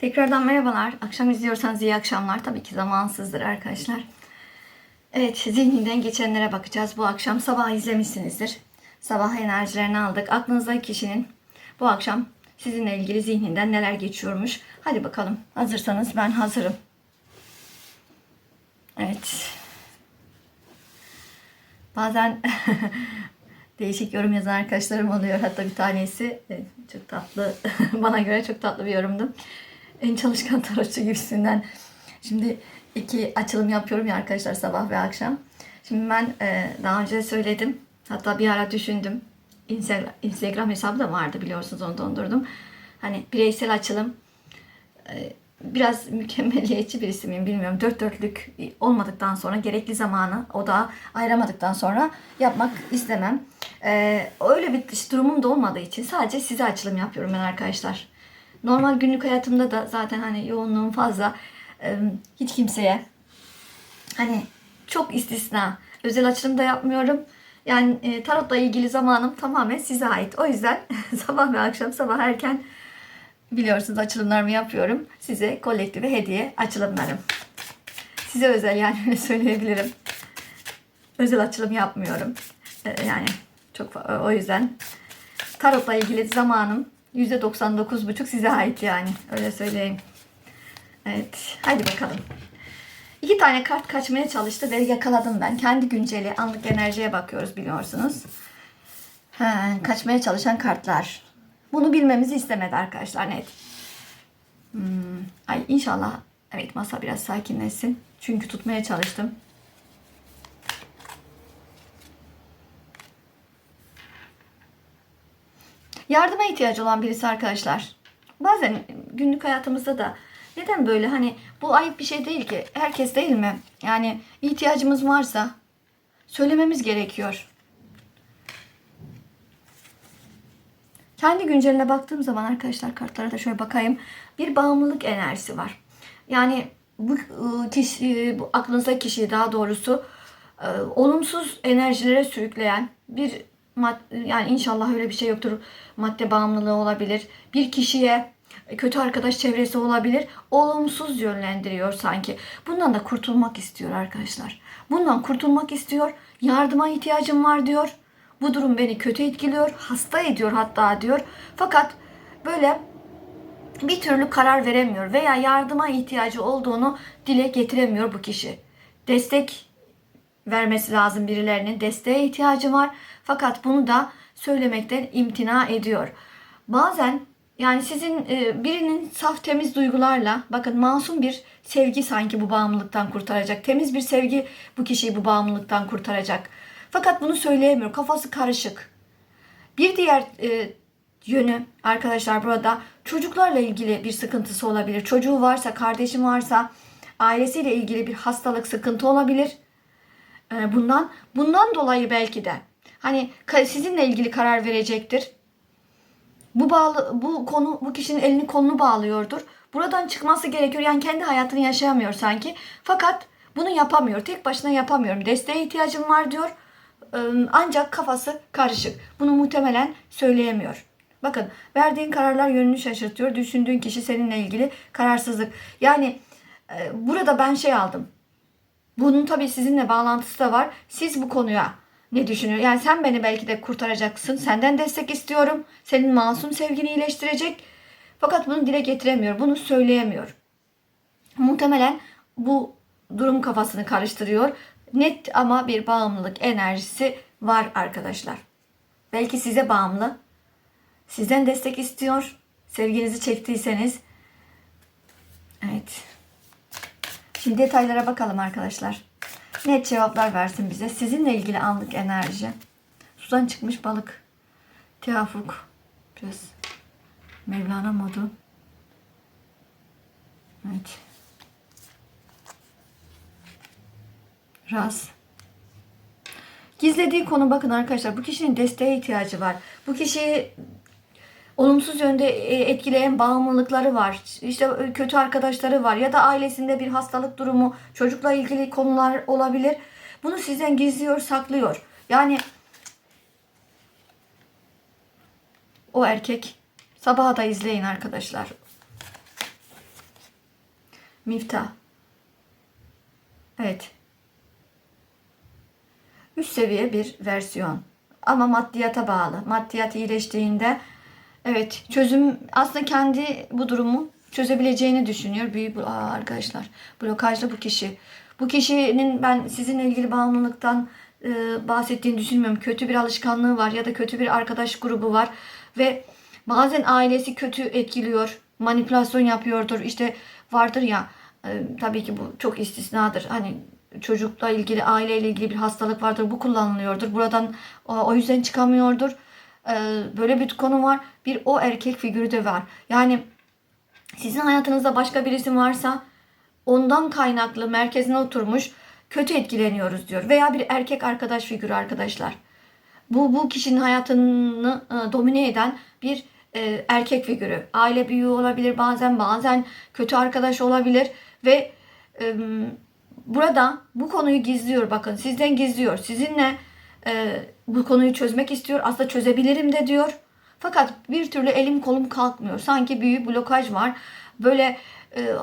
Tekrardan merhabalar. Akşam izliyorsanız iyi akşamlar. Tabii ki zamansızdır arkadaşlar. Evet, zihninden geçenlere bakacağız. Bu akşam sabah izlemişsinizdir. Sabah enerjilerini aldık. Aklınızdaki kişinin bu akşam sizinle ilgili zihninden neler geçiyormuş. Hadi bakalım. Hazırsanız ben hazırım. Evet. Bazen değişik yorum yazan arkadaşlarım oluyor. Hatta bir tanesi çok tatlı, bana göre çok tatlı bir yorumdu. En çalışkan tarotçu gibisinden. Şimdi iki açılım yapıyorum ya arkadaşlar sabah ve akşam. Şimdi ben e, daha önce söyledim. Hatta bir ara düşündüm. Instagram, Instagram hesabı da vardı biliyorsunuz onu dondurdum. Hani bireysel açılım e, biraz mükemmeliyetçi birisi miyim bilmiyorum. Dört dörtlük olmadıktan sonra gerekli zamanı o da ayıramadıktan sonra yapmak istemem. Ee, öyle bir durumum da olmadığı için sadece size açılım yapıyorum ben arkadaşlar. Normal günlük hayatımda da zaten hani yoğunluğum fazla. Hiç kimseye hani çok istisna özel açılım da yapmıyorum. Yani tarotla ilgili zamanım tamamen size ait. O yüzden sabah ve akşam sabah erken biliyorsunuz açılımlarımı yapıyorum. Size kolektife hediye açılımlarım. Size özel yani öyle söyleyebilirim. Özel açılım yapmıyorum. Yani çok o yüzden tarotla ilgili zamanım %99,5 size ait yani. Öyle söyleyeyim. Evet. Hadi bakalım. İki tane kart kaçmaya çalıştı ve yakaladım ben. Kendi günceli anlık enerjiye bakıyoruz biliyorsunuz. Ha, kaçmaya çalışan kartlar. Bunu bilmemizi istemedi arkadaşlar net. Hmm, ay inşallah evet masa biraz sakinleşsin. Çünkü tutmaya çalıştım. Yardıma ihtiyacı olan birisi arkadaşlar. Bazen günlük hayatımızda da neden böyle hani bu ayıp bir şey değil ki. Herkes değil mi? Yani ihtiyacımız varsa söylememiz gerekiyor. Kendi günceline baktığım zaman arkadaşlar kartlara da şöyle bakayım. Bir bağımlılık enerjisi var. Yani bu ıı, kişi, bu aklınızdaki kişiyi daha doğrusu ıı, olumsuz enerjilere sürükleyen bir yani inşallah öyle bir şey yoktur. Madde bağımlılığı olabilir. Bir kişiye kötü arkadaş çevresi olabilir. Olumsuz yönlendiriyor sanki. Bundan da kurtulmak istiyor arkadaşlar. Bundan kurtulmak istiyor. Yardıma ihtiyacım var diyor. Bu durum beni kötü etkiliyor, hasta ediyor hatta diyor. Fakat böyle bir türlü karar veremiyor veya yardıma ihtiyacı olduğunu dile getiremiyor bu kişi. Destek vermesi lazım birilerinin. Desteğe ihtiyacı var. Fakat bunu da söylemekten imtina ediyor. Bazen yani sizin e, birinin saf temiz duygularla bakın masum bir sevgi sanki bu bağımlılıktan kurtaracak. Temiz bir sevgi bu kişiyi bu bağımlılıktan kurtaracak. Fakat bunu söyleyemiyor. Kafası karışık. Bir diğer e, yönü arkadaşlar burada çocuklarla ilgili bir sıkıntısı olabilir. Çocuğu varsa, kardeşi varsa ailesiyle ilgili bir hastalık, sıkıntı olabilir. E, bundan bundan dolayı belki de hani sizinle ilgili karar verecektir. Bu bağlı bu konu bu kişinin elini kolunu bağlıyordur. Buradan çıkması gerekiyor. Yani kendi hayatını yaşayamıyor sanki. Fakat bunu yapamıyor. Tek başına yapamıyorum. Desteğe ihtiyacım var diyor. Ee, Ancak kafası karışık. Bunu muhtemelen söyleyemiyor. Bakın verdiğin kararlar yönünü şaşırtıyor. Düşündüğün kişi seninle ilgili kararsızlık. Yani e, burada ben şey aldım. Bunun tabii sizinle bağlantısı da var. Siz bu konuya ne düşünüyor? Yani sen beni belki de kurtaracaksın. Senden destek istiyorum. Senin masum sevgini iyileştirecek. Fakat bunu dile getiremiyor. Bunu söyleyemiyor. Muhtemelen bu durum kafasını karıştırıyor. Net ama bir bağımlılık enerjisi var arkadaşlar. Belki size bağımlı. Sizden destek istiyor. Sevginizi çektiyseniz. Evet. Şimdi detaylara bakalım arkadaşlar. Net cevaplar versin bize. Sizinle ilgili anlık enerji. Sudan çıkmış balık. Tevafuk. Biraz Mevlana modu. Evet. Raz. Gizlediği konu bakın arkadaşlar bu kişinin desteğe ihtiyacı var. Bu kişiyi olumsuz yönde e, etkileyen bağımlılıkları var. İşte kötü arkadaşları var ya da ailesinde bir hastalık durumu, çocukla ilgili konular olabilir. Bunu sizden gizliyor, saklıyor. Yani o erkek sabaha da izleyin arkadaşlar. Miftah. Evet. Üst seviye bir versiyon. Ama maddiyata bağlı. Maddiyat iyileştiğinde evet çözüm aslında kendi bu durumu çözebileceğini düşünüyor. Büyük Aa, arkadaşlar blokajlı bu kişi. Bu kişinin ben sizinle ilgili bağımlılıktan e, bahsettiğini düşünmüyorum. Kötü bir alışkanlığı var ya da kötü bir arkadaş grubu var ve bazen ailesi kötü etkiliyor. Manipülasyon yapıyordur. İşte vardır ya e, tabii ki bu çok istisnadır. Hani çocukla ilgili, aileyle ilgili bir hastalık vardır. Bu kullanılıyordur. Buradan o yüzden çıkamıyordur. E, böyle bir konu var. Bir o erkek figürü de var. Yani sizin hayatınızda başka birisi varsa ondan kaynaklı merkezine oturmuş kötü etkileniyoruz diyor. Veya bir erkek arkadaş figürü arkadaşlar. Bu bu kişinin hayatını e, domine eden bir e, erkek figürü. Aile büyüğü olabilir bazen bazen kötü arkadaş olabilir ve e, burada bu konuyu gizliyor bakın sizden gizliyor. Sizinle e, bu konuyu çözmek istiyor. Aslında çözebilirim de diyor. Fakat bir türlü elim kolum kalkmıyor. Sanki büyük blokaj var. Böyle e,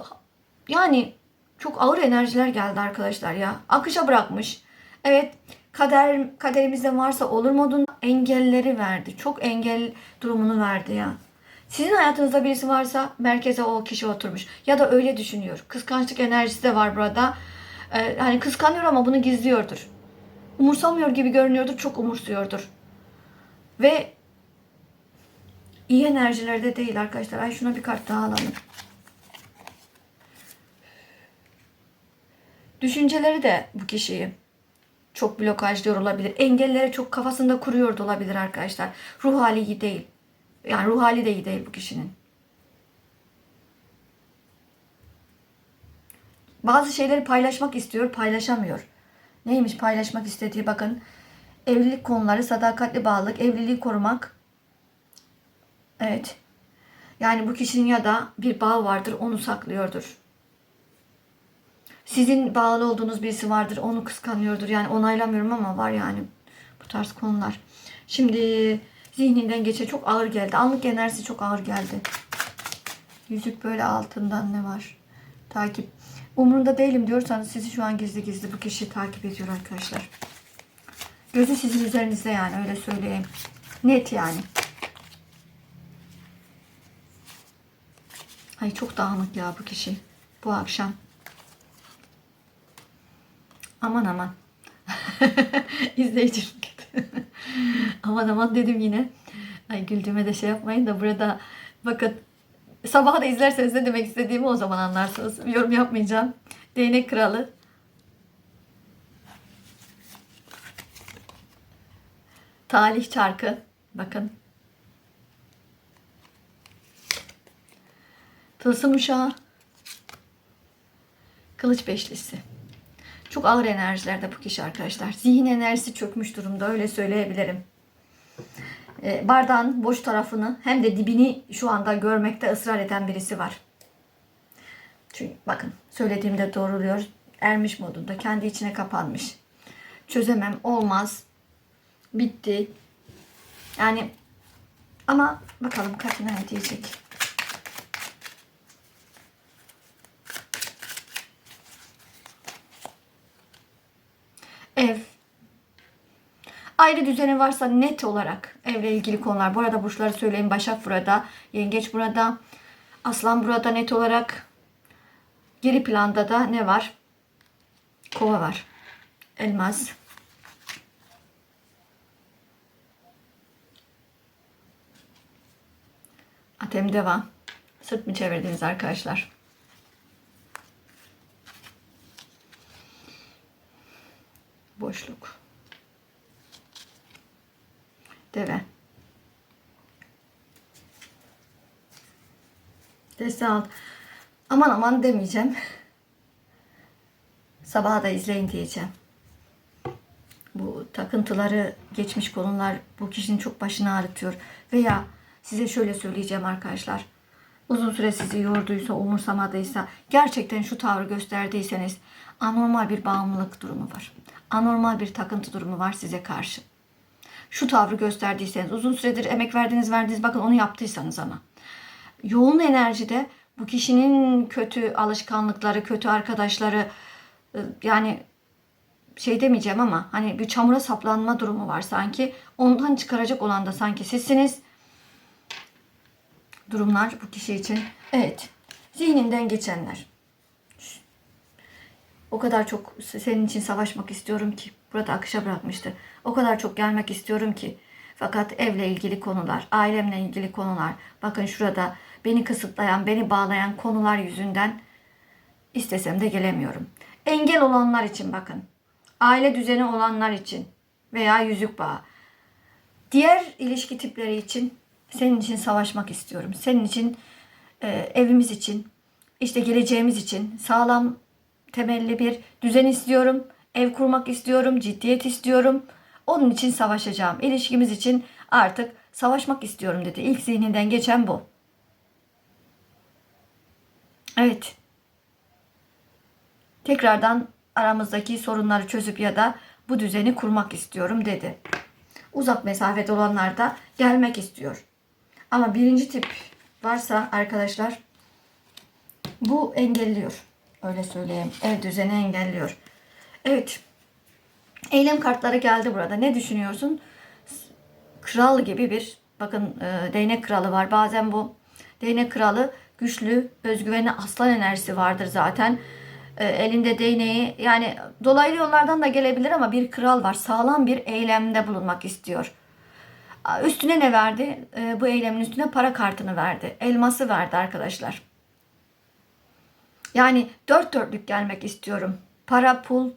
yani çok ağır enerjiler geldi arkadaşlar ya. Akışa bırakmış. Evet kader kaderimizde varsa olur modunda engelleri verdi. Çok engel durumunu verdi ya. Sizin hayatınızda birisi varsa merkeze o kişi oturmuş. Ya da öyle düşünüyor. Kıskançlık enerjisi de var burada. Ee, hani kıskanıyor ama bunu gizliyordur. Umursamıyor gibi görünüyordur. Çok umursuyordur. Ve iyi enerjilerde değil arkadaşlar. Ay şuna bir kart daha alalım. Düşünceleri de bu kişiyi çok blokajlıyor olabilir. Engelleri çok kafasında kuruyor da olabilir arkadaşlar. Ruh hali iyi değil. Yani ruh hali de iyi değil bu kişinin. Bazı şeyleri paylaşmak istiyor, paylaşamıyor. Neymiş paylaşmak istediği bakın. Evlilik konuları, sadakatli bağlılık, evliliği korumak. Evet. Yani bu kişinin ya da bir bağ vardır, onu saklıyordur. Sizin bağlı olduğunuz birisi vardır, onu kıskanıyordur. Yani onaylamıyorum ama var yani bu tarz konular. Şimdi zihninden geçe çok ağır geldi. Anlık enerjisi çok ağır geldi. Yüzük böyle altından ne var? Takip. Umurunda değilim diyorsanız sizi şu an gizli gizli bu kişi takip ediyor arkadaşlar. Gözü sizin üzerinizde yani öyle söyleyeyim. Net yani. Ay çok dağınık ya bu kişi. Bu akşam. Aman aman. İzleyicim. aman aman dedim yine. Ay güldüğüme de şey yapmayın da burada bakın sabah da izlerseniz ne demek istediğimi o zaman anlarsınız. Yorum yapmayacağım. Değnek kralı. Talih çarkı. Bakın. Tılsım uşağı. Kılıç beşlisi. Çok ağır enerjilerde bu kişi arkadaşlar. Zihin enerjisi çökmüş durumda öyle söyleyebilirim. E, bardağın boş tarafını hem de dibini şu anda görmekte ısrar eden birisi var. Çünkü bakın söylediğimde doğruluyor. Ermiş modunda kendi içine kapanmış. Çözemem olmaz. Bitti. Yani ama bakalım Katina ne diyecek. Ev. Ayrı düzeni varsa net olarak evle ilgili konular. Bu arada burçları söyleyeyim. Başak burada, Yengeç burada, Aslan burada net olarak. Geri planda da ne var? Kova var. Elmas. Atem devam. Sırt mı çevirdiniz arkadaşlar? Boşluk. Deve. Deste alt. Aman aman demeyeceğim. Sabaha da izleyin diyeceğim. Bu takıntıları, geçmiş konular bu kişinin çok başını ağrıtıyor. Veya size şöyle söyleyeceğim arkadaşlar. Uzun süre sizi yorduysa, umursamadıysa, gerçekten şu tavrı gösterdiyseniz anormal bir bağımlılık durumu var. Anormal bir takıntı durumu var size karşı. Şu tavrı gösterdiyseniz, uzun süredir emek verdiniz verdiniz bakın onu yaptıysanız ama. Yoğun enerjide Bu kişinin kötü alışkanlıkları, kötü arkadaşları e, yani şey demeyeceğim ama hani bir çamura saplanma durumu var sanki. Ondan çıkaracak olan da sanki sizsiniz. Durumlar bu kişi için. Evet. Zihninden geçenler. O kadar çok senin için savaşmak istiyorum ki. Burada akışa bırakmıştı. O kadar çok gelmek istiyorum ki. Fakat evle ilgili konular, ailemle ilgili konular. Bakın şurada beni kısıtlayan, beni bağlayan konular yüzünden istesem de gelemiyorum. Engel olanlar için bakın. Aile düzeni olanlar için veya yüzük bağı. Diğer ilişki tipleri için senin için savaşmak istiyorum. Senin için, e, evimiz için, işte geleceğimiz için sağlam temelli bir düzen istiyorum. Ev kurmak istiyorum, ciddiyet istiyorum. Onun için savaşacağım. İlişkimiz için artık savaşmak istiyorum dedi. İlk zihninden geçen bu. Evet. Tekrardan aramızdaki sorunları çözüp ya da bu düzeni kurmak istiyorum dedi. Uzak mesafede olanlar da gelmek istiyor. Ama birinci tip varsa arkadaşlar bu engelliyor. Öyle söyleyeyim. Ev düzeni engelliyor. Evet. Eylem kartları geldi burada. Ne düşünüyorsun? Kral gibi bir bakın e, değnek kralı var. Bazen bu değnek kralı güçlü, özgüvenli aslan enerjisi vardır zaten. E, elinde değneği yani dolaylı yollardan da gelebilir ama bir kral var. Sağlam bir eylemde bulunmak istiyor. Üstüne ne verdi? E, bu eylemin üstüne para kartını verdi. Elması verdi arkadaşlar. Yani dört dörtlük gelmek istiyorum. Para, pul,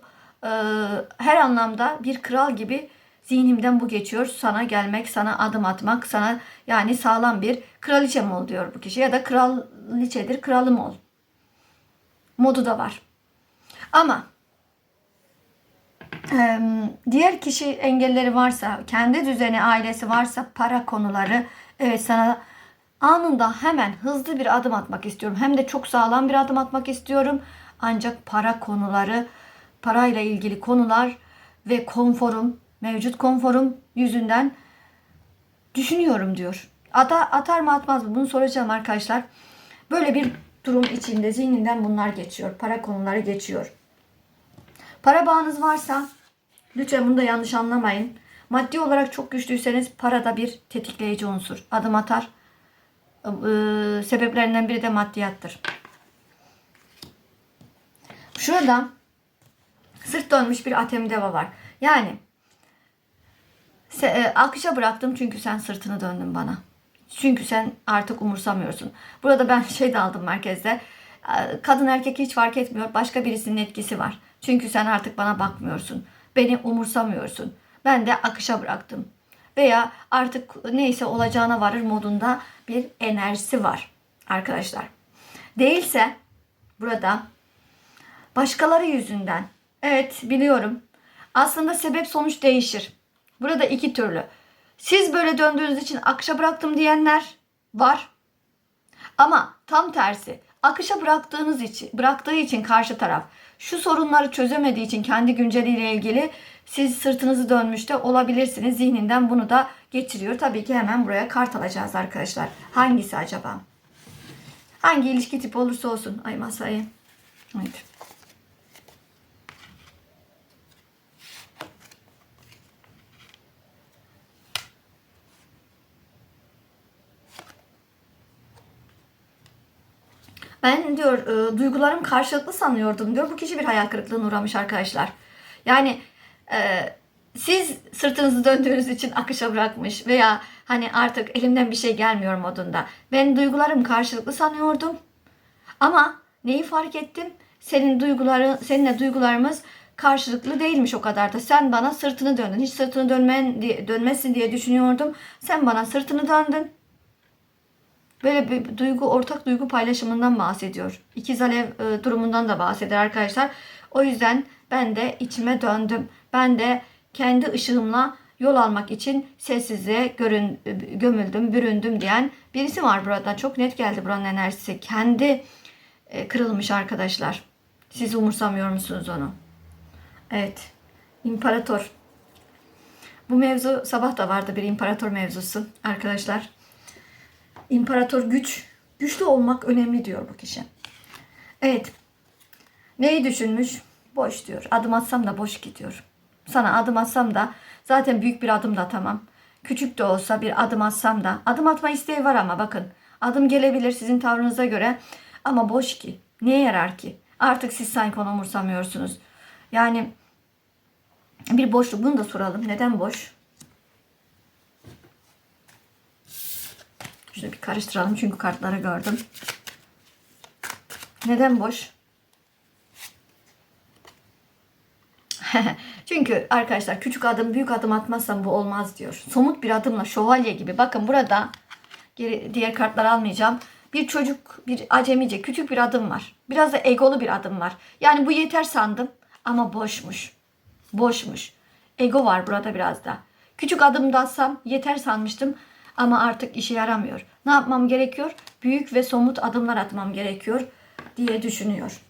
e, her anlamda bir kral gibi zihnimden bu geçiyor. Sana gelmek, sana adım atmak, sana yani sağlam bir kraliçem ol diyor bu kişi. Ya da kraliçedir, kralım ol. Modu da var. Ama diğer kişi engelleri varsa, kendi düzeni, ailesi varsa, para konuları, evet sana anında hemen hızlı bir adım atmak istiyorum. Hem de çok sağlam bir adım atmak istiyorum. Ancak para konuları, parayla ilgili konular ve konforum, mevcut konforum yüzünden düşünüyorum diyor. Ata, atar mı atmaz mı bunu soracağım arkadaşlar. Böyle bir durum içinde zihninden bunlar geçiyor. Para konuları geçiyor. Para bağınız varsa lütfen bunu da yanlış anlamayın. Maddi olarak çok güçlüyseniz para da bir tetikleyici unsur. Adım atar. Ee, sebeplerinden biri de maddiyattır. Şurada sırt dönmüş bir atem deva var. Yani se, e, akışa bıraktım çünkü sen sırtını döndün bana. Çünkü sen artık umursamıyorsun. Burada ben şey de aldım merkezde. E, Kadın erkek hiç fark etmiyor. Başka birisinin etkisi var. Çünkü sen artık bana bakmıyorsun. Beni umursamıyorsun. Ben de akışa bıraktım. Veya artık neyse olacağına varır modunda bir enerjisi var arkadaşlar. Değilse burada başkaları yüzünden evet biliyorum aslında sebep sonuç değişir. Burada iki türlü. Siz böyle döndüğünüz için akışa bıraktım diyenler var. Ama tam tersi akışa bıraktığınız için, bıraktığı için karşı taraf şu sorunları çözemediği için kendi günceliyle ilgili siz sırtınızı dönmüş de olabilirsiniz. Zihninden bunu da geçiriyor. Tabii ki hemen buraya kart alacağız arkadaşlar. Hangisi acaba? Hangi ilişki tipi olursa olsun. Ay masayı. Evet. Ben diyor e, duygularım karşılıklı sanıyordum diyor. Bu kişi bir hayal kırıklığına uğramış arkadaşlar. Yani e, siz sırtınızı döndüğünüz için akışa bırakmış veya hani artık elimden bir şey gelmiyor modunda. Ben duygularım karşılıklı sanıyordum. Ama neyi fark ettim? Senin duyguları, seninle duygularımız karşılıklı değilmiş o kadar da. Sen bana sırtını döndün. Hiç sırtını dönmen dönmesin diye düşünüyordum. Sen bana sırtını döndün. Böyle bir duygu, ortak duygu paylaşımından bahsediyor. İkiz alev e, durumundan da bahseder arkadaşlar. O yüzden ben de içime döndüm. Ben de kendi ışığımla yol almak için sessizliğe görün, gömüldüm, büründüm diyen birisi var burada. Çok net geldi buranın enerjisi. Kendi e, kırılmış arkadaşlar. Siz umursamıyor musunuz onu? Evet. İmparator. Bu mevzu sabah da vardı bir imparator mevzusu arkadaşlar. İmparator güç Güçlü olmak önemli diyor bu kişi. Evet. Neyi düşünmüş? Boş diyor. Adım atsam da boş gidiyor. Sana adım atsam da zaten büyük bir adım da atamam. Küçük de olsa bir adım atsam da adım atma isteği var ama bakın. Adım gelebilir sizin tavrınıza göre ama boş ki. Neye yarar ki? Artık siz sanki onu umursamıyorsunuz. Yani bir boşluk bunu da soralım. Neden boş? Şöyle bir karıştıralım çünkü kartları gördüm. Neden boş? çünkü arkadaşlar küçük adım büyük adım atmazsam bu olmaz diyor. Somut bir adımla şövalye gibi. Bakın burada geri, diğer kartları almayacağım. Bir çocuk, bir acemice küçük bir adım var. Biraz da egolu bir adım var. Yani bu yeter sandım ama boşmuş. Boşmuş. Ego var burada biraz da. Küçük adım da atsam yeter sanmıştım ama artık işe yaramıyor. Ne yapmam gerekiyor? Büyük ve somut adımlar atmam gerekiyor diye düşünüyor.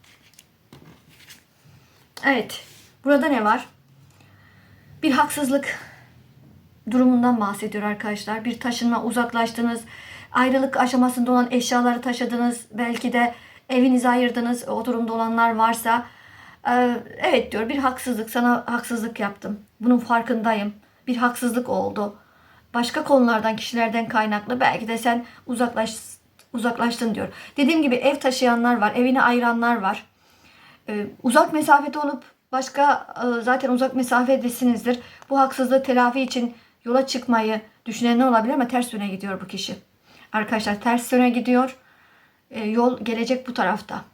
Evet. Burada ne var? Bir haksızlık durumundan bahsediyor arkadaşlar. Bir taşınma, uzaklaştınız, ayrılık aşamasında olan eşyaları taşıdınız, belki de evinizi ayırdınız, o durumda olanlar varsa. Ee, Evet diyor bir haksızlık, sana haksızlık yaptım. Bunun farkındayım. Bir haksızlık oldu. Başka konulardan, kişilerden kaynaklı belki de sen uzaklaş, uzaklaştın diyor. Dediğim gibi ev taşıyanlar var, evini ayıranlar var. Ee, uzak mesafede olup başka e, zaten uzak mesafedesinizdir. Bu haksızlığı telafi için yola çıkmayı düşünenler olabilir ama ters yöne gidiyor bu kişi. Arkadaşlar ters yöne gidiyor. E, yol gelecek bu tarafta.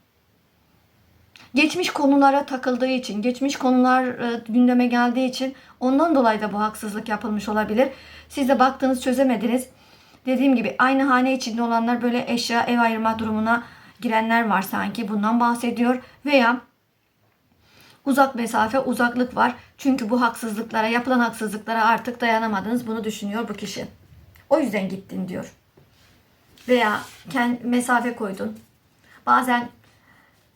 Geçmiş konulara takıldığı için, geçmiş konular e, gündeme geldiği için ondan dolayı da bu haksızlık yapılmış olabilir. Siz de baktınız çözemediniz. Dediğim gibi aynı hane içinde olanlar böyle eşya ev ayırma durumuna girenler var sanki bundan bahsediyor. Veya uzak mesafe, uzaklık var. Çünkü bu haksızlıklara, yapılan haksızlıklara artık dayanamadınız. Bunu düşünüyor bu kişi. O yüzden gittin diyor. Veya kendi mesafe koydun. Bazen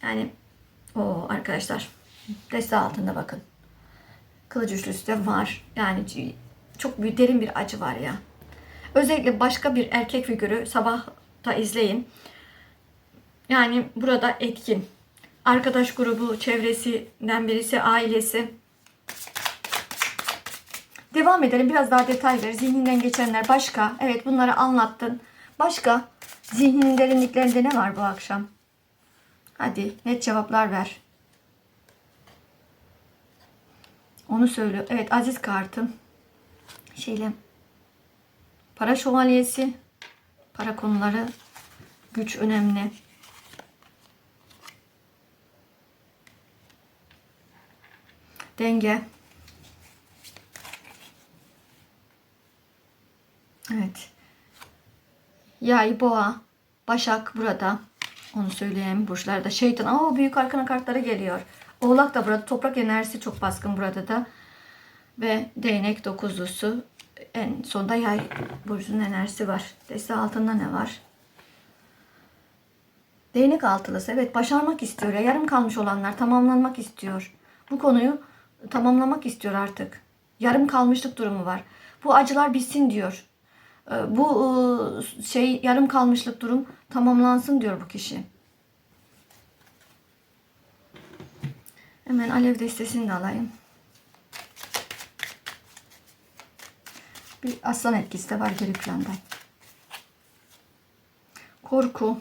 yani o arkadaşlar deste altında bakın. Kılıç üçlüsü de var. Yani çok büyük derin bir acı var ya. Özellikle başka bir erkek figürü sabahta izleyin. Yani burada etkin. Arkadaş grubu, çevresinden birisi, ailesi. Devam edelim. Biraz daha detay ver. Zihninden geçenler başka. Evet bunları anlattın. Başka zihninin derinliklerinde ne var bu akşam? Hadi net cevaplar ver. Onu söylüyor. Evet aziz kartım. Şeyle. Para şövalyesi. Para konuları. Güç önemli. Denge. Evet. Yay, boğa, başak burada. Onu söyleyeyim. Burçlarda şeytan. Aa büyük arkana kartları geliyor. Oğlak da burada. Toprak enerjisi çok baskın burada da. Ve değnek dokuzlusu. En sonda yay burcunun enerjisi var. Deste altında ne var? Değnek altılısı. Evet başarmak istiyor. Ya, yarım kalmış olanlar tamamlanmak istiyor. Bu konuyu tamamlamak istiyor artık. Yarım kalmışlık durumu var. Bu acılar bitsin diyor. Ee, Bu e, şey yarım kalmışlık durum tamamlansın diyor bu kişi. Hemen alev destesini de alayım. Bir aslan etkisi de var geri planda. Korku.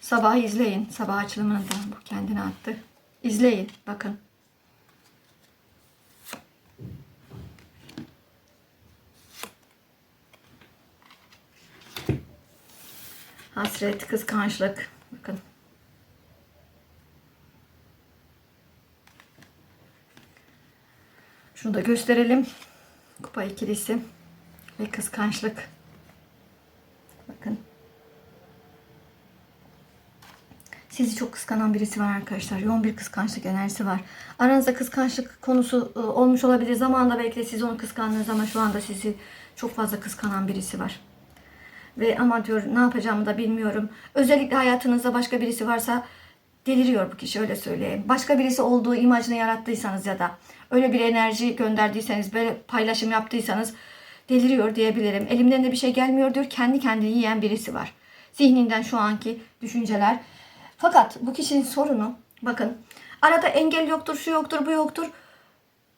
Sabah izleyin. Sabah açılımını da bu kendine attı. İzleyin. Bakın. Hasret, kıskançlık. Bakın. Şunu da gösterelim. Kupa ikilisi ve kıskançlık. Bakın. Sizi çok kıskanan birisi var arkadaşlar. Yoğun bir kıskançlık enerjisi var. Aranızda kıskançlık konusu e, olmuş olabilir. Zamanında belki de siz onu kıskandınız ama şu anda sizi çok fazla kıskanan birisi var. Ve ama diyor ne yapacağımı da bilmiyorum. Özellikle hayatınızda başka birisi varsa deliriyor bu kişi öyle söyleyeyim. Başka birisi olduğu imajını yarattıysanız ya da öyle bir enerji gönderdiyseniz böyle paylaşım yaptıysanız deliriyor diyebilirim. Elimden de bir şey gelmiyor diyor. Kendi kendini yiyen birisi var. Zihninden şu anki düşünceler. Fakat bu kişinin sorunu bakın arada engel yoktur, şu yoktur, bu yoktur.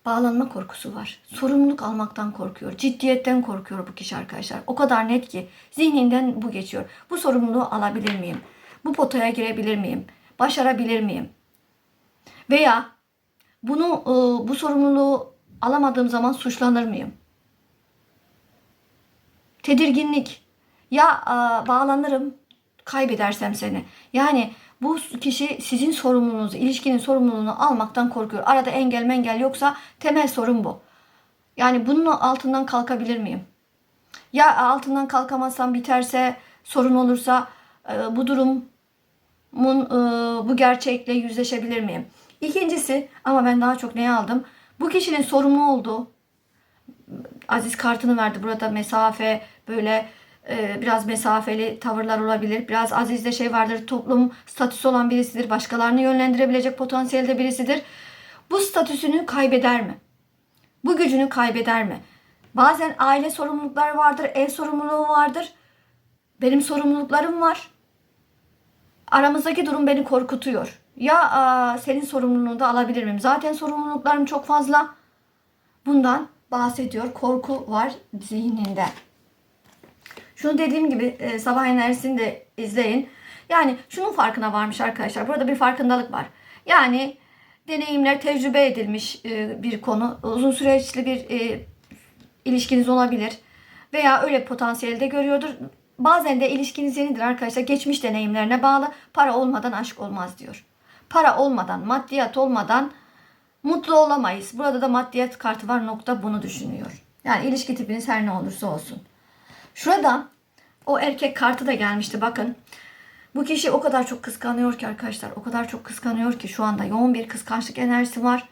Bağlanma korkusu var. Sorumluluk almaktan korkuyor. Ciddiyetten korkuyor bu kişi arkadaşlar. O kadar net ki zihninden bu geçiyor. Bu sorumluluğu alabilir miyim? Bu potaya girebilir miyim? Başarabilir miyim? Veya bunu e, bu sorumluluğu alamadığım zaman suçlanır mıyım? Tedirginlik. Ya e, bağlanırım, kaybedersem seni. Yani bu kişi sizin sorumluluğunuzu, ilişkinin sorumluluğunu almaktan korkuyor. Arada engel mengel yoksa temel sorun bu. Yani bunun altından kalkabilir miyim? Ya altından kalkamazsam biterse, sorun olursa e, bu durumun e, bu gerçekle yüzleşebilir miyim? İkincisi ama ben daha çok neye aldım? Bu kişinin sorumlu olduğu Aziz kartını verdi. Burada mesafe böyle biraz mesafeli tavırlar olabilir. Biraz Aziz'de şey vardır. Toplum statüsü olan birisidir. Başkalarını yönlendirebilecek potansiyelde birisidir. Bu statüsünü kaybeder mi? Bu gücünü kaybeder mi? Bazen aile sorumlulukları vardır, ev sorumluluğu vardır. Benim sorumluluklarım var. Aramızdaki durum beni korkutuyor. Ya aa, senin sorumluluğunu da alabilir miyim? Zaten sorumluluklarım çok fazla. Bundan bahsediyor. Korku var zihninde. Şunu dediğim gibi e, sabah enerjisini de izleyin. Yani şunun farkına varmış arkadaşlar. Burada bir farkındalık var. Yani deneyimler tecrübe edilmiş e, bir konu. Uzun süreçli bir e, ilişkiniz olabilir. Veya öyle potansiyelde görüyordur. Bazen de ilişkiniz yenidir arkadaşlar. Geçmiş deneyimlerine bağlı. Para olmadan aşk olmaz diyor. Para olmadan, maddiyat olmadan mutlu olamayız. Burada da maddiyat kartı var nokta bunu düşünüyor. Yani ilişki tipiniz her ne olursa olsun. Şurada o erkek kartı da gelmişti bakın. Bu kişi o kadar çok kıskanıyor ki arkadaşlar. O kadar çok kıskanıyor ki şu anda yoğun bir kıskançlık enerjisi var.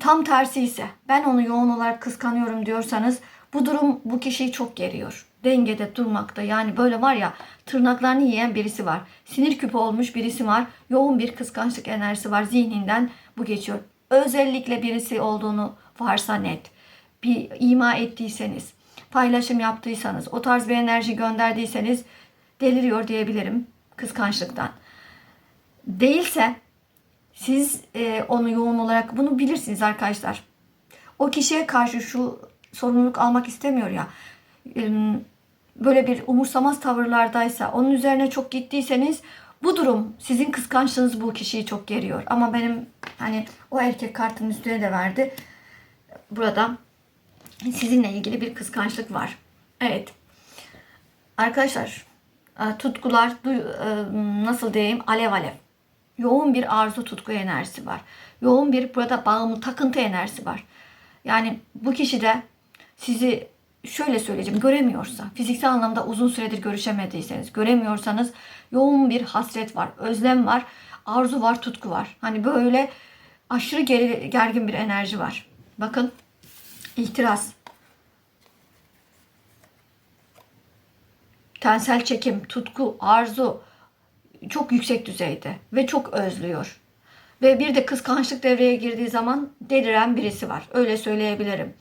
Tam tersi ise ben onu yoğun olarak kıskanıyorum diyorsanız bu durum bu kişiyi çok geriyor. Dengede durmakta yani böyle var ya tırnaklarını yiyen birisi var. Sinir küpü olmuş birisi var. Yoğun bir kıskançlık enerjisi var zihninden bu geçiyor. Özellikle birisi olduğunu varsa net. Bir ima ettiyseniz, paylaşım yaptıysanız, o tarz bir enerji gönderdiyseniz deliriyor diyebilirim kıskançlıktan. Değilse siz e, onu yoğun olarak bunu bilirsiniz arkadaşlar. O kişiye karşı şu sorumluluk almak istemiyor ya. Böyle bir umursamaz tavırlardaysa, onun üzerine çok gittiyseniz bu durum sizin kıskançlığınız bu kişiyi çok geriyor. Ama benim hani o erkek kartının üstüne de verdi. Burada sizinle ilgili bir kıskançlık var. Evet. Arkadaşlar e, tutkular e, nasıl diyeyim alev alev. Yoğun bir arzu tutku enerjisi var. Yoğun bir burada bağımlı takıntı enerjisi var. Yani bu kişi de sizi şöyle söyleyeceğim göremiyorsa fiziksel anlamda uzun süredir görüşemediyseniz göremiyorsanız yoğun bir hasret var, özlem var, arzu var, tutku var. Hani böyle aşırı gergin bir enerji var. Bakın ihtiras. Tensel çekim, tutku, arzu çok yüksek düzeyde ve çok özlüyor. Ve bir de kıskançlık devreye girdiği zaman deliren birisi var. Öyle söyleyebilirim.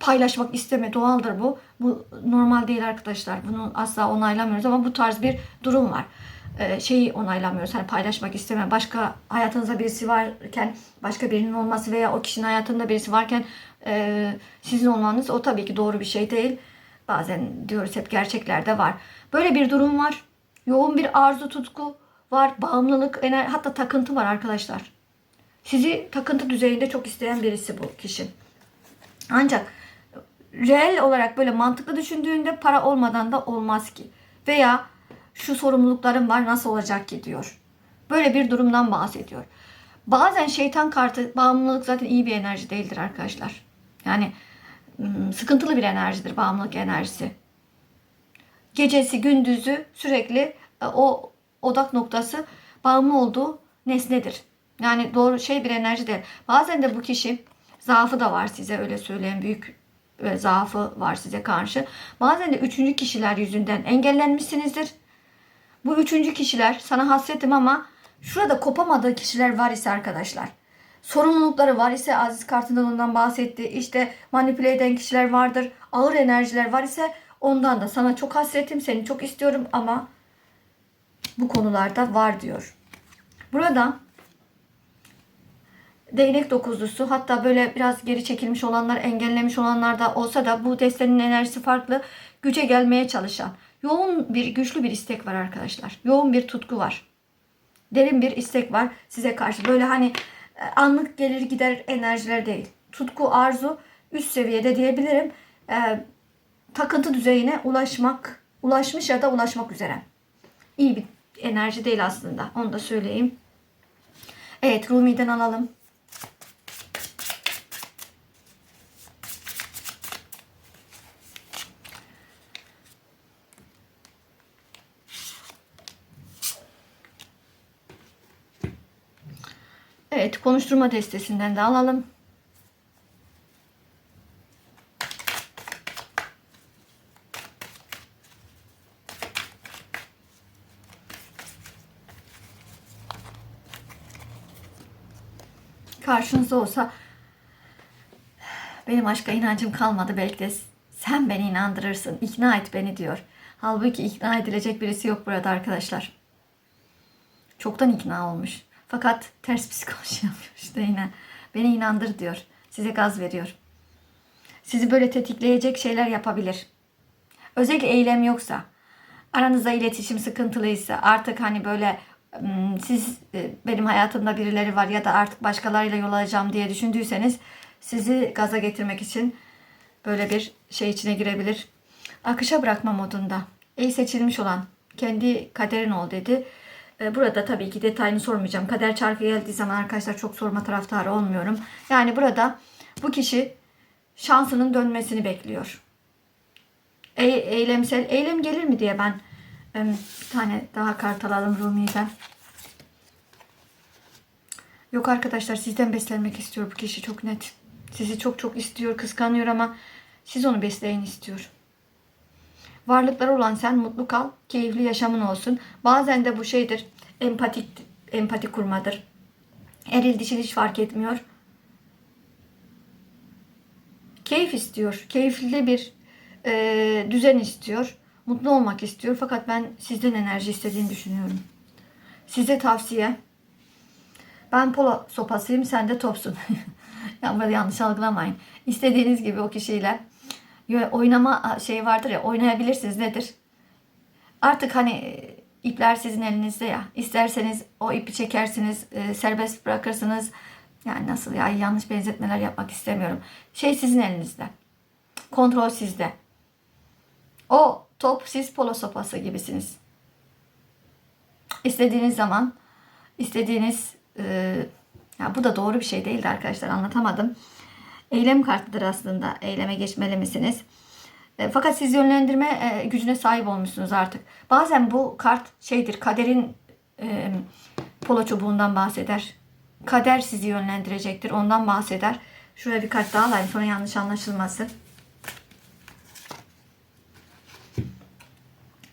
Paylaşmak isteme doğaldır bu. Bu normal değil arkadaşlar. Bunu asla onaylamıyoruz ama bu tarz bir durum var. Ee, şeyi onaylamıyoruz. Hani paylaşmak isteme. Başka hayatınızda birisi varken başka birinin olması veya o kişinin hayatında birisi varken e, sizin olmanız o tabii ki doğru bir şey değil. Bazen diyoruz hep gerçeklerde var. Böyle bir durum var. Yoğun bir arzu tutku var. Bağımlılık, hatta takıntı var arkadaşlar. Sizi takıntı düzeyinde çok isteyen birisi bu kişi. Ancak reel olarak böyle mantıklı düşündüğünde para olmadan da olmaz ki. Veya şu sorumluluklarım var nasıl olacak ki diyor. Böyle bir durumdan bahsediyor. Bazen şeytan kartı bağımlılık zaten iyi bir enerji değildir arkadaşlar. Yani sıkıntılı bir enerjidir bağımlılık enerjisi. Gecesi gündüzü sürekli e, o odak noktası bağımlı olduğu nesnedir. Yani doğru şey bir enerji değil. Bazen de bu kişi zaafı da var size öyle söyleyen büyük e, zaafı var size karşı. Bazen de üçüncü kişiler yüzünden engellenmişsinizdir. Bu üçüncü kişiler sana hasretim ama şurada kopamadığı kişiler var ise arkadaşlar. Sorumlulukları var ise Aziz kartından ondan bahsetti. İşte manipüle eden kişiler vardır. Ağır enerjiler var ise ondan da sana çok hasretim, seni çok istiyorum ama bu konularda var diyor. Burada değnek dokuzlusu hatta böyle biraz geri çekilmiş olanlar, engellemiş olanlar da olsa da bu destenin enerjisi farklı. Güce gelmeye çalışan, yoğun bir güçlü bir istek var arkadaşlar. Yoğun bir tutku var. Derin bir istek var size karşı. Böyle hani anlık gelir gider enerjiler değil. Tutku, arzu üst seviyede diyebilirim. Ee, takıntı düzeyine ulaşmak, ulaşmış ya da ulaşmak üzere. İyi bir enerji değil aslında. Onu da söyleyeyim. Evet Rumi'den alalım. Konuşturma destesinden de alalım. Karşınızda olsa benim aşka inancım kalmadı belki de sen beni inandırırsın, ikna et beni diyor. Halbuki ikna edilecek birisi yok burada arkadaşlar. Çoktan ikna olmuş. Fakat ters psikoloji yapıyor işte yine. Beni inandır diyor. Size gaz veriyor. Sizi böyle tetikleyecek şeyler yapabilir. Özellikle eylem yoksa, aranızda iletişim sıkıntılıysa, artık hani böyle "Hmm, siz e, benim hayatımda birileri var ya da artık başkalarıyla yol alacağım diye düşündüyseniz sizi gaza getirmek için böyle bir şey içine girebilir. Akışa bırakma modunda. Ey seçilmiş olan kendi kaderin ol dedi. E, Burada tabii ki detayını sormayacağım. Kader çarkı geldiği zaman arkadaşlar çok sorma taraftarı olmuyorum. Yani burada bu kişi şansının dönmesini bekliyor. E, eylemsel, eylem gelir mi diye ben bir tane daha kart alalım Rumi'den. Yok arkadaşlar sizden beslenmek istiyor bu kişi çok net. Sizi çok çok istiyor, kıskanıyor ama siz onu besleyin istiyor. Varlıkları olan sen mutlu kal, keyifli yaşamın olsun. Bazen de bu şeydir, empatik empati kurmadır. Eril dişil hiç fark etmiyor. Keyif istiyor, keyifli bir e, düzen istiyor. Mutlu olmak istiyor fakat ben sizden enerji istediğini düşünüyorum. Size tavsiye. Ben polo sopasıyım, sen de topsun. yanlış algılamayın. İstediğiniz gibi o kişiyle oynama şey vardır ya oynayabilirsiniz nedir? Artık hani e, ipler sizin elinizde ya. İsterseniz o ipi çekersiniz, e, serbest bırakırsınız. Yani nasıl ya yanlış benzetmeler yapmak istemiyorum. Şey sizin elinizde. Kontrol sizde. O top siz polo sopası gibisiniz. İstediğiniz zaman, istediğiniz e, ya bu da doğru bir şey değildi arkadaşlar anlatamadım. Eylem kartıdır aslında. Eyleme geçmeli misiniz? E, Fakat siz yönlendirme e, gücüne sahip olmuşsunuz artık. Bazen bu kart şeydir, kaderin e, polo çubuğundan bahseder. Kader sizi yönlendirecektir, ondan bahseder. Şuraya bir kart daha alayım sonra yanlış anlaşılmasın.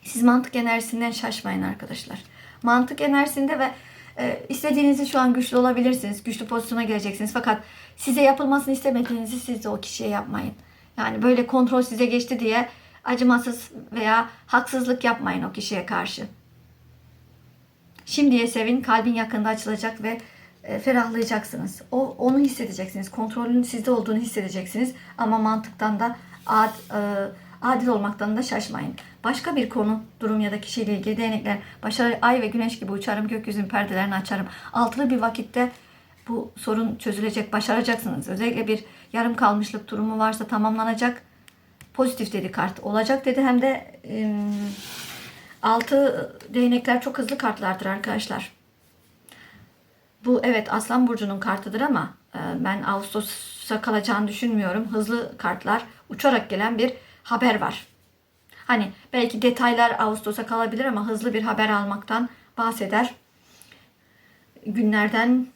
Siz mantık enerjisinden şaşmayın arkadaşlar. Mantık enerjisinde ve e, istediğinizi şu an güçlü olabilirsiniz. Güçlü pozisyona geleceksiniz. Fakat size yapılmasını istemediğinizi siz de o kişiye yapmayın. Yani böyle kontrol size geçti diye acımasız veya haksızlık yapmayın o kişiye karşı. Şimdiye sevin, kalbin yakında açılacak ve e, ferahlayacaksınız. O onu hissedeceksiniz. Kontrolün sizde olduğunu hissedeceksiniz. Ama mantıktan da ad, e, adil olmaktan da şaşmayın. Başka bir konu, durum ya da kişiyle ilgili değnekler. Başarı ay ve güneş gibi uçarım, gökyüzünün perdelerini açarım. Altılı bir vakitte bu sorun çözülecek, başaracaksınız. Özellikle bir yarım kalmışlık durumu varsa tamamlanacak. Pozitif dedi kart. Olacak dedi hem de altı değnekler çok hızlı kartlardır arkadaşlar. Bu evet Aslan Burcu'nun kartıdır ama ben Ağustos'a kalacağını düşünmüyorum. Hızlı kartlar, uçarak gelen bir haber var. Hani belki detaylar Ağustos'a kalabilir ama hızlı bir haber almaktan bahseder. Günlerden,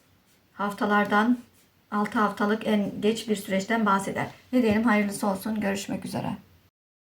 haftalardan, 6 haftalık en geç bir süreçten bahseder. Ne diyelim hayırlısı olsun. Görüşmek üzere.